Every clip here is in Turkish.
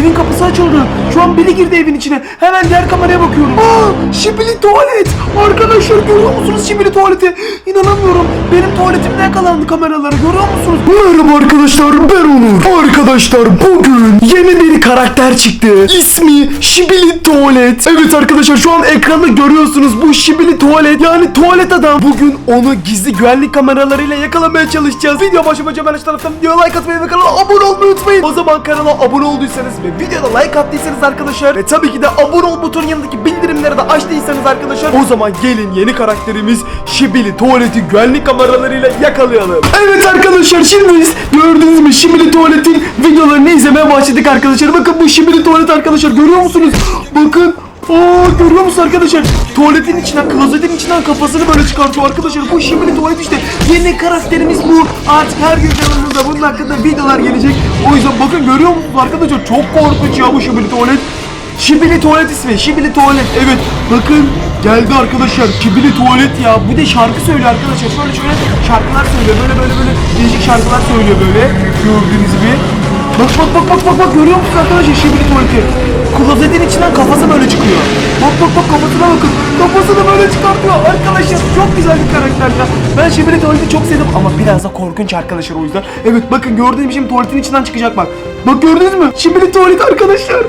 Evin kapısı açıldı. Şu an biri girdi evin içine. Hemen diğer kameraya bakıyorum. Aa, şibili tuvalet. Arkadaşlar görüyor musunuz şibili tuvaleti? İnanamıyorum. Benim tuvaletimde yakalandı kameraları görüyor musunuz? Merhaba arkadaşlar ben Onur. Arkadaşlar bugün yeni bir karakter çıktı. İsmi Şibili Tuvalet. Evet arkadaşlar şu an ekranda görüyorsunuz bu Şibili Tuvalet yani tuvalet adam. Bugün onu gizli güvenlik kameralarıyla yakalamaya çalışacağız. Video başlamaca ben aşağı taraftan videoya like atmayı ve kanala abone olmayı unutmayın. O zaman kanala abone olduysanız ve videoda like attıysanız arkadaşlar ve tabii ki de abone ol butonun yanındaki bildirimleri de açtıysanız arkadaşlar o zaman gelin yeni karakterimiz Şibili Tuvalet'i güvenlik kameralarıyla yakalayalım. Evet arkadaşlar şimdi biz gördüğünüz gibi Şibili Tuvalet'in videolarını izlemeye başladık arkadaşlar. Bakın bu Şibili Tuvalet arkadaşlar görüyor musunuz? Bakın Aa görüyor musun arkadaşlar? Tuvaletin içinden, klozetin içinden kafasını böyle çıkartıyor arkadaşlar. Bu şimdi tuvalet işte. Yeni karakterimiz bu. Artık her gün kanalımızda bunun hakkında videolar gelecek. O yüzden bakın görüyor musunuz arkadaşlar? Çok korkunç ya bu şibili tuvalet. Şibili tuvalet ismi. Şibili tuvalet. Evet. Bakın geldi arkadaşlar. Şibili tuvalet ya. Bu de şarkı söylüyor arkadaşlar. Şöyle şöyle şarkılar söylüyor. Böyle böyle böyle değişik şarkılar söylüyor böyle. Gördüğünüz gibi. Bak bak bak bak bak bak görüyor musun arkadaşlar şibili tuvaleti? Klozetin içinden kafası böyle çıkıyor. Bak bak bak kafasına bakın. Kafasını böyle çıkartıyor. Çok güzel bir karakter ya. Ben şibili tuvaleti çok sevdim ama biraz da korkunç arkadaşlar o yüzden. Evet bakın gördüğünüz gibi tuvaletin içinden çıkacak bak. Bak gördünüz mü? Şibili tuvalet arkadaşlar.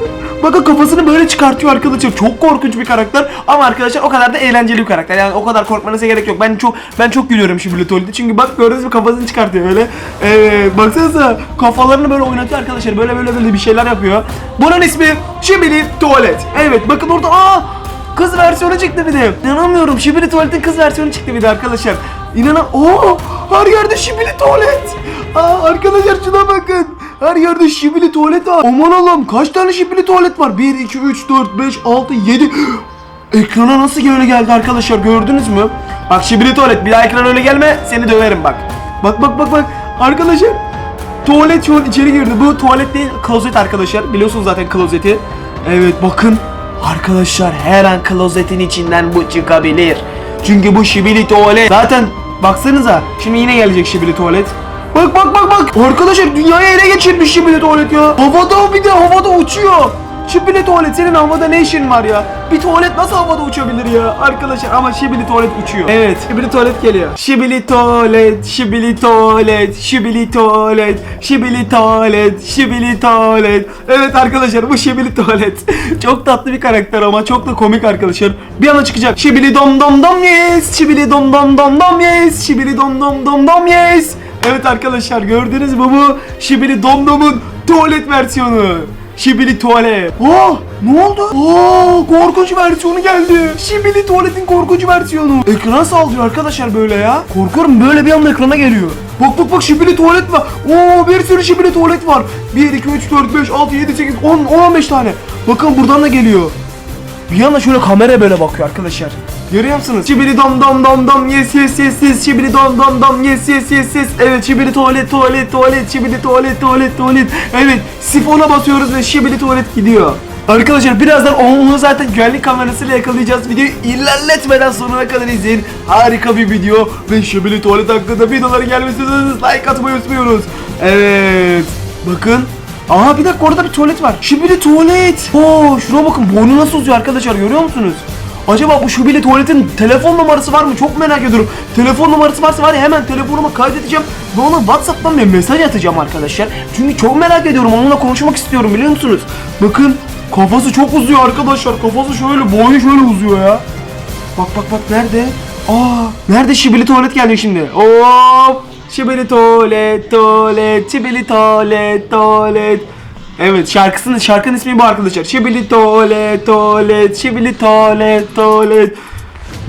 Bakın kafasını böyle çıkartıyor arkadaşlar. Çok korkunç bir karakter ama arkadaşlar o kadar da eğlenceli bir karakter. Yani o kadar korkmanıza gerek yok. Ben çok ben çok gülüyorum şimdi tuvalete. Çünkü bak gördünüz mü kafasını çıkartıyor böyle. Evet baksanıza kafalarını böyle oynatıyor arkadaşlar. Böyle böyle böyle bir şeyler yapıyor. Bunun ismi Şibili Tuvalet. Evet bakın orada aa Kız versiyonu çıktı bir de. İnanamıyorum. Şibili tuvaletin kız versiyonu çıktı bir de arkadaşlar. İnanam. Oo! Her yerde şibili tuvalet. Aa arkadaşlar şuna bakın. Her yerde şibili tuvalet var. Aman Allah'ım kaç tane şibili tuvalet var? 1 2 3 4 5 6 7 Ekrana nasıl öyle geldi arkadaşlar gördünüz mü? Bak şibili tuvalet bir daha ekrana öyle gelme seni döverim bak. Bak bak bak bak arkadaşlar Tuvalet şu içeri girdi. Bu tuvalet değil klozet arkadaşlar. Biliyorsunuz zaten klozeti. Evet bakın. Arkadaşlar her an klozetin içinden bu çıkabilir. Çünkü bu şibili tuvalet. Zaten baksanıza. Şimdi yine gelecek şibili tuvalet. Bak bak bak bak. Arkadaşlar dünyayı ele geçirmiş şibili tuvalet ya. Havada bir de havada uçuyor. Şibili tuvalet senin havada ne işin var ya? Bir tuvalet nasıl havada uçabilir ya? Arkadaşlar ama şibili tuvalet uçuyor. Evet şibili tuvalet geliyor. Şibili tuvalet, şibili tuvalet, şibili tuvalet, şibili tuvalet, şibili tuvalet. Evet arkadaşlar bu şibili tuvalet. çok tatlı bir karakter ama çok da komik arkadaşlar. Bir ana çıkacak. Şibili dom dom dom yes, şibili dom dom dom dom yes, şibili dom dom dom dom yes. Evet arkadaşlar gördünüz mü bu Şibili Domdom'un tuvalet versiyonu. Şibili tuvalet. Oh ne oldu? Oo korkunç versiyonu geldi. Şibili tuvaletin korkunç versiyonu. Ekran saldırıyor arkadaşlar böyle ya. Korkuyorum böyle bir anda ekrana geliyor. Bak bak bak şibili tuvalet var. Oo bir sürü şibili tuvalet var. 1 2 3 4 5 6 7 8 10 10 15 tane. Bakın buradan da geliyor. Bir anda şöyle kamera böyle bakıyor arkadaşlar. Görüyor musunuz? Şibili dom dom dom dom yes yes yes yes Şibili dom dom dom yes yes yes yes Evet şibili tuvalet tuvalet tuvalet Şibili tuvalet tuvalet tuvalet Evet sifona basıyoruz ve şibili tuvalet gidiyor Arkadaşlar birazdan onu zaten güvenlik kamerasıyla yakalayacağız. Videoyu ilerletmeden sonuna kadar izleyin. Harika bir video ve şibili tuvalet hakkında videoları gelmesini like atmayı unutmuyoruz. Evet. Bakın Aa bir dakika orada bir tuvalet var. Şibili tuvalet. Oo şuna bakın boynu nasıl uzuyor arkadaşlar görüyor musunuz? Acaba bu şubili tuvaletin telefon numarası var mı? Çok merak ediyorum. Telefon numarası varsa var ya hemen telefonuma kaydedeceğim ve ona Whatsapp'tan bir mesaj atacağım arkadaşlar. Çünkü çok merak ediyorum. Onunla konuşmak istiyorum biliyor musunuz? Bakın kafası çok uzuyor arkadaşlar. Kafası şöyle boyu şöyle uzuyor ya. Bak bak bak nerede? Aa nerede şibili tuvalet geldi şimdi? Hop! Şibili tuvalet, tuvalet, şibili tuvalet, tuvalet. Evet şarkısının şarkının ismi bu arkadaşlar. Şibili tuvalet, tuvalet, şibili tuvalet, tuvalet.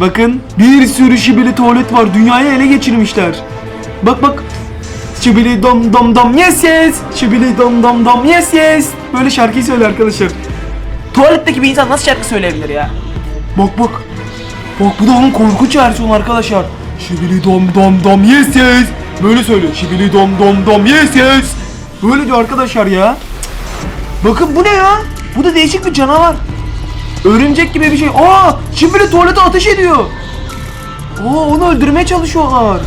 Bakın bir sürü şibili tuvalet var. Dünyayı ele geçirmişler. Bak bak. Şibili dom dom dom yes yes. Şibili dom dom dom yes yes. Böyle şarkıyı söyle arkadaşlar. Tuvaletteki bir insan nasıl şarkı söyleyebilir ya? Bak bak. Bak bu da onun korkunç versiyonu arkadaşlar. Şibili dom dom dom yes yes. Böyle söylüyor. Şibili dom dom dom yes yes. Böyle diyor arkadaşlar ya. Bakın bu ne ya? Bu da değişik bir canavar. Örümcek gibi bir şey. Aa! Şibili tuvalete ateş ediyor. Aa onu öldürmeye çalışıyorlar.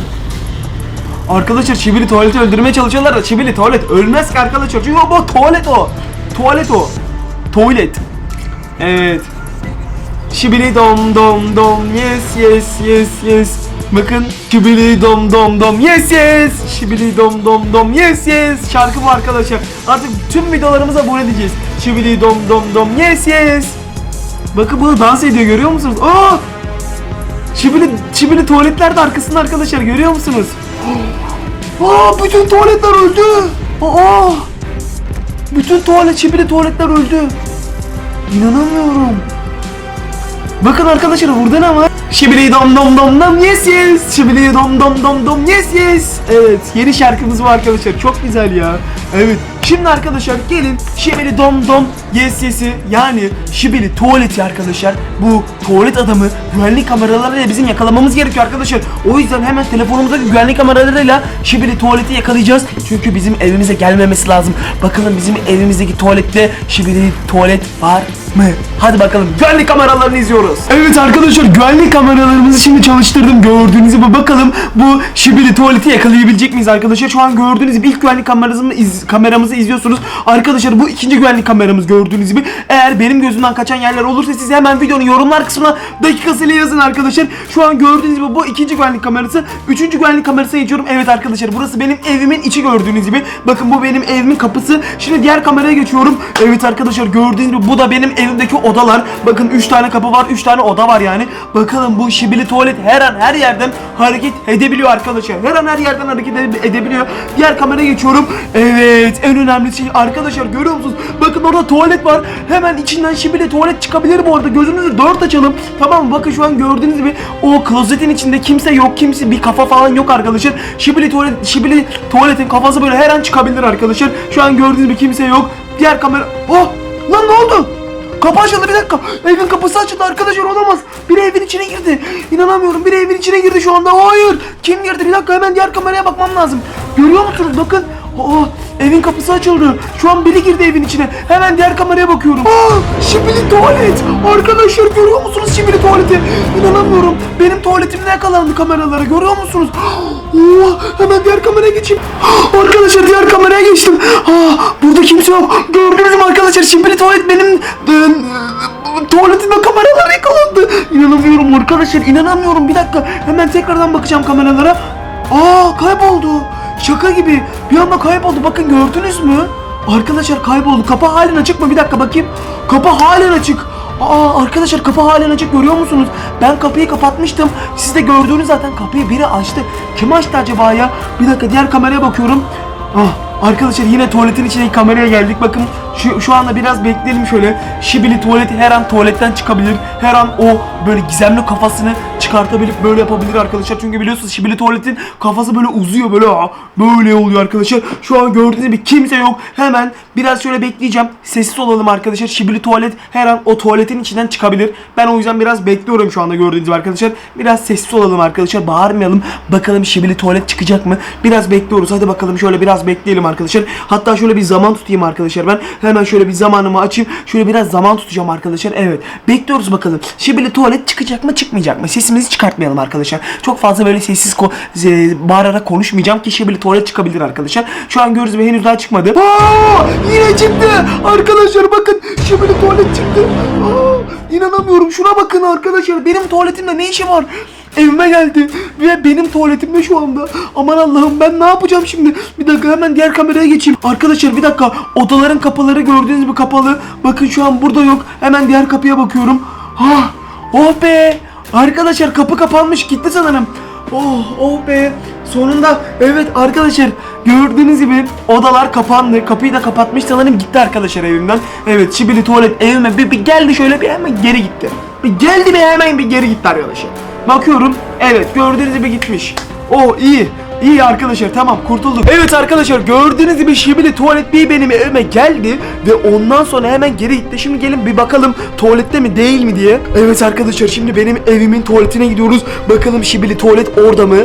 Arkadaşlar Şibili tuvaleti öldürmeye çalışıyorlar da Şibili tuvalet ölmez ki arkadaşlar. Çünkü bu tuvalet o. Tuvalet o. Tuvalet. Evet. Şibili dom dom dom yes yes yes yes. Bakın şibili dom dom dom yes yes. Şibili dom dom dom yes yes. Şarkı bu arkadaşlar. Artık tüm videolarımıza abone edeceğiz. Şibili dom dom dom yes yes. Bakın bunu dans ediyor görüyor musunuz? Aa! Şibili, şibili tuvaletler de arkasında arkadaşlar görüyor musunuz? Aa bütün tuvaletler öldü. Aa! Bütün tuvalet şibili tuvaletler öldü. İnanamıyorum. Bakın arkadaşlar burada ne var? Şibili dom dom dom dom yes yes. Şibili dom dom dom dom yes yes. Evet yeni şarkımız var arkadaşlar. Çok güzel ya. Evet. Şimdi arkadaşlar gelin Şibili dom dom yes yes'i yani Şibili tuvaleti arkadaşlar. Bu tuvalet adamı güvenlik kameralarıyla bizim yakalamamız gerekiyor arkadaşlar. O yüzden hemen telefonumuzdaki güvenlik kameralarıyla Şibili tuvaleti yakalayacağız. Çünkü bizim evimize gelmemesi lazım. Bakalım bizim evimizdeki tuvalette Şibili tuvalet var mı? Hadi bakalım güvenlik kameralarını izliyoruz. Evet arkadaşlar güvenlik kameralarımızı şimdi çalıştırdım. Gördüğünüz gibi bakalım bu Şibili tuvaleti yakalayabilecek miyiz arkadaşlar? Şu an gördüğünüz gibi ilk güvenlik kameramızı, iz, kameramızı izliyorsunuz. Arkadaşlar bu ikinci güvenlik kameramız gördüğünüz gibi. Eğer benim gözümden kaçan yerler olursa siz hemen videonun yorumlar kısmına dakikasıyla yazın arkadaşlar. Şu an gördüğünüz gibi bu ikinci güvenlik kamerası. Üçüncü güvenlik kamerasına geçiyorum. Evet arkadaşlar burası benim evimin içi gördüğünüz gibi. Bakın bu benim evimin kapısı. Şimdi diğer kameraya geçiyorum. Evet arkadaşlar gördüğünüz gibi bu da benim evimdeki odalar. Bakın 3 tane kapı var, 3 tane oda var yani. Bakalım bu şibili tuvalet her an her yerden hareket edebiliyor arkadaşlar. Her an her yerden hareket ede- edebiliyor. Diğer kameraya geçiyorum. Evet en önemli şey arkadaşlar görüyor musunuz? Bakın orada tuvalet var. Hemen içinden şibili tuvalet çıkabilir bu arada. Gözünüzü dört açalım. Tamam mı? Bakın şu an gördüğünüz gibi o klozetin içinde kimse yok. Kimse bir kafa falan yok arkadaşlar. Şibili tuvalet şibili tuvaletin kafası böyle her an çıkabilir arkadaşlar. Şu an gördüğünüz gibi kimse yok. Diğer kamera... Oh! Lan ne oldu? Kapı açıldı bir dakika. Evin kapısı açıldı arkadaşlar olamaz. Biri evin içine girdi. İnanamıyorum biri evin içine girdi şu anda. Hayır. Kim girdi? Bir dakika hemen diğer kameraya bakmam lazım. Görüyor musunuz? Bakın. Aa, evin kapısı açıldı. Şu an biri girdi evin içine. Hemen diğer kameraya bakıyorum. Aa, şibili tuvalet. Arkadaşlar görüyor musunuz şibili tuvaleti? İnanamıyorum. Benim tuvaletimde yakalandı kameralara. Görüyor musunuz? Oo, hemen diğer kameraya geçeyim. Arkadaşlar diğer kameraya geçtim. Aa, burada kimse yok. Gördünüz mü arkadaşlar? Şibili tuvalet benim e, tuvaletimde kameralar yakalandı. İnanamıyorum arkadaşlar. inanamıyorum. Bir dakika. Hemen tekrardan bakacağım kameralara. Aa kayboldu. Şaka gibi. Bir anda kayboldu. Bakın gördünüz mü? Arkadaşlar kayboldu. Kapı halen açık mı? Bir dakika bakayım. Kapı halen açık. Aa arkadaşlar kapı halen açık görüyor musunuz? Ben kapıyı kapatmıştım. Siz de gördüğünüz zaten kapıyı biri açtı. Kim açtı acaba ya? Bir dakika diğer kameraya bakıyorum. Ah arkadaşlar yine tuvaletin içindeki kameraya geldik. Bakın şu, şu anda biraz bekleyelim şöyle. Şibili tuvaleti her an tuvaletten çıkabilir. Her an o böyle gizemli kafasını çıkartabilip böyle yapabilir arkadaşlar. Çünkü biliyorsunuz Şibili tuvaletin kafası böyle uzuyor böyle aa, böyle oluyor arkadaşlar. Şu an gördüğünüz gibi kimse yok. Hemen biraz şöyle bekleyeceğim. Sessiz olalım arkadaşlar. Şibili tuvalet her an o tuvaletin içinden çıkabilir. Ben o yüzden biraz bekliyorum şu anda gördüğünüz gibi arkadaşlar. Biraz sessiz olalım arkadaşlar. Bağırmayalım. Bakalım Şibili tuvalet çıkacak mı? Biraz bekliyoruz. Hadi bakalım şöyle biraz bekleyelim arkadaşlar. Hatta şöyle bir zaman tutayım arkadaşlar ben. Hemen şöyle bir zamanımı açayım. Şöyle biraz zaman tutacağım arkadaşlar. Evet. Bekliyoruz bakalım. Şibili tuvalet çıkacak mı çıkmayacak mı? Sesimizi çıkartmayalım arkadaşlar. Çok fazla böyle sessiz ko e, bağırarak konuşmayacağım ki Şibili tuvalet çıkabilir arkadaşlar. Şu an gördüğünüz gibi henüz daha çıkmadı. Aa, yine çıktı. Arkadaşlar bakın Şibili tuvalet çıktı. Aa, inanamıyorum. Şuna bakın arkadaşlar. Benim tuvaletimde ne işi var? Evime geldi ve benim tuvaletimde şu anda. Aman Allah'ım ben ne yapacağım şimdi? Bir dakika hemen diğer kameraya geçeyim. Arkadaşlar bir dakika odaların kapıları gördüğünüz gibi kapalı. Bakın şu an burada yok. Hemen diğer kapıya bakıyorum. Ha, oh be. Arkadaşlar kapı kapanmış gitti sanırım. Oh oh be. Sonunda evet arkadaşlar gördüğünüz gibi odalar kapandı. Kapıyı da kapatmış sanırım gitti arkadaşlar evimden. Evet şibili tuvalet evime bir, bir geldi şöyle bir hemen geri gitti. Bir geldi bir hemen bir geri gitti arkadaşlar. Bakıyorum. Evet gördüğünüz gibi gitmiş. O iyi. İyi arkadaşlar tamam kurtulduk. Evet arkadaşlar gördüğünüz gibi şibili tuvalet bir benim evime geldi ve ondan sonra hemen geri gitti. Şimdi gelin bir bakalım tuvalette mi değil mi diye. Evet arkadaşlar şimdi benim evimin tuvaletine gidiyoruz. Bakalım şibili tuvalet orada mı?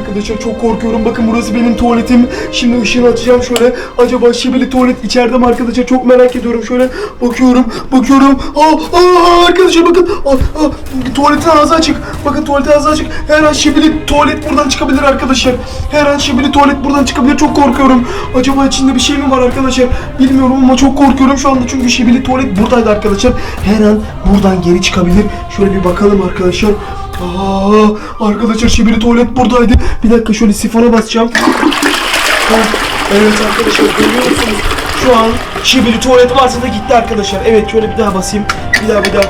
Arkadaşlar çok korkuyorum. Bakın burası benim tuvaletim. Şimdi ışığını açacağım şöyle. Acaba şibeli tuvalet içeride mi arkadaşlar? Çok merak ediyorum. Şöyle bakıyorum. Bakıyorum. Aa, aa, arkadaşlar bakın. Aa, aa, tuvaletin ağzı açık. Bakın tuvaletin ağzı açık. Her an şibeli tuvalet buradan çıkabilir arkadaşlar. Her an şibeli tuvalet buradan çıkabilir. Çok korkuyorum. Acaba içinde bir şey mi var arkadaşlar? Bilmiyorum ama çok korkuyorum şu anda. Çünkü şibeli tuvalet buradaydı arkadaşlar. Her an buradan geri çıkabilir. Şöyle bir bakalım arkadaşlar. Aa, arkadaşlar şibeli tuvalet buradaydı. Bir dakika şöyle sifona basacağım. Ha, evet arkadaşlar görüyor musunuz? Şu an şibeli tuvalet varsa da gitti arkadaşlar. Evet şöyle bir daha basayım. Bir daha bir daha.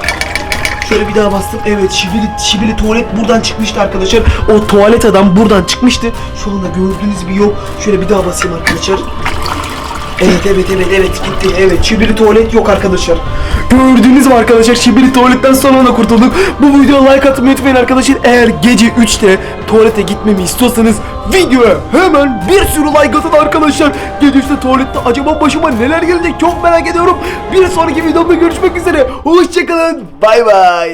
Şöyle bir daha bastım. Evet şibili, şibili tuvalet buradan çıkmıştı arkadaşlar. O tuvalet adam buradan çıkmıştı. Şu anda gördüğünüz gibi yok. Şöyle bir daha basayım arkadaşlar. Evet evet evet evet gitti. Evet şibili tuvalet yok arkadaşlar. Gördüğünüz gibi arkadaşlar şibili tuvaletten son anda kurtulduk. Bu videoya like atmayı unutmayın arkadaşlar. Eğer gece 3'te tuvalete gitmemi istiyorsanız videoya hemen bir sürü like atın arkadaşlar. Gece 3'te tuvalette acaba başıma neler gelecek çok merak ediyorum. Bir sonraki videomda görüşmek üzere. Hoşçakalın. Bay bay.